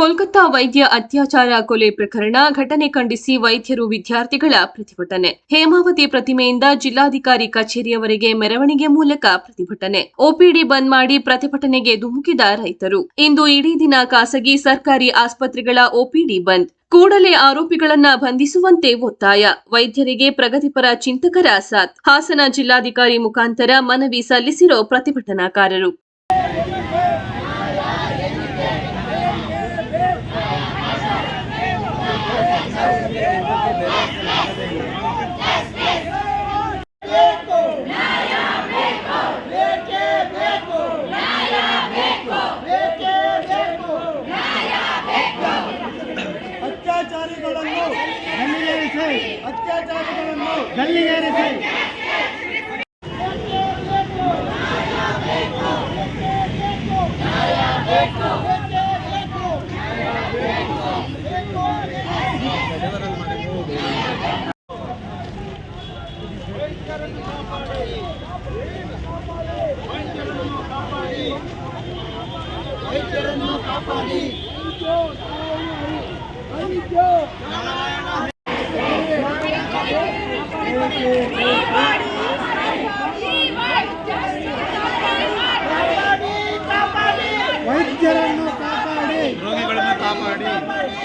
ಕೋಲ್ಕತ್ತಾ ವೈದ್ಯ ಅತ್ಯಾಚಾರ ಕೊಲೆ ಪ್ರಕರಣ ಘಟನೆ ಖಂಡಿಸಿ ವೈದ್ಯರು ವಿದ್ಯಾರ್ಥಿಗಳ ಪ್ರತಿಭಟನೆ. ಹೇಮಾವತಿ ಪ್ರತಿಮೆಯಿಂದ ಜಿಲ್ಲಾಧಿಕಾರಿ ಕಚೇರಿಯವರೆಗೆ ಮೆರವಣಿಗೆ ಮೂಲಕ ಪ್ರತಿಭಟನೆ. ಒಪಿಡಿ ಬಂದ್ ಮಾಡಿ ಪ್ರತಿಭಟನೆಗೆ ಧುಮುಕಿದ ರೈತರು. ಇಂದು ಇಡೀ ದಿನ ಖಾಸಗಿ ಸರ್ಕಾರಿ ಆಸ್ಪತ್ರೆಗಳ ಒಪಿಡಿ ಬಂದ್. ಕೂಡಲೇ ಆರೋಪಿಗಳನ್ನ ಬಂಧಿಸುವಂತೆ ಒತ್ತಾಯ. ವೈದ್ಯರಿಗೆ ಪ್ರಗತಿಪರ ಚಿಂತಕರ ಸಾಥ್. ಹಾಸನ ಜಿಲ್ಲಾಧಿಕಾರಿ ಮುಖಾಂತರ ಮನವಿ ಸಲ್ಲಿಸಿರೋ ಪ್ರತಿಭಟನಾಕಾರರು. ಅತ್ಯಾಚಾರಿಗಳನ್ನು ಗಲ್ಲಿಗೇರಿಸಿ ಅತ್ಯಾಚಾರಿಗಳನ್ನು ಗಲ್ಲಿಗೇರಿಸಿ ವೈದ್ಯರನ್ನು ಕಾಪಾಡಿ ರೋಗಿಗಳನ್ನು ಕಾಪಾಡಿ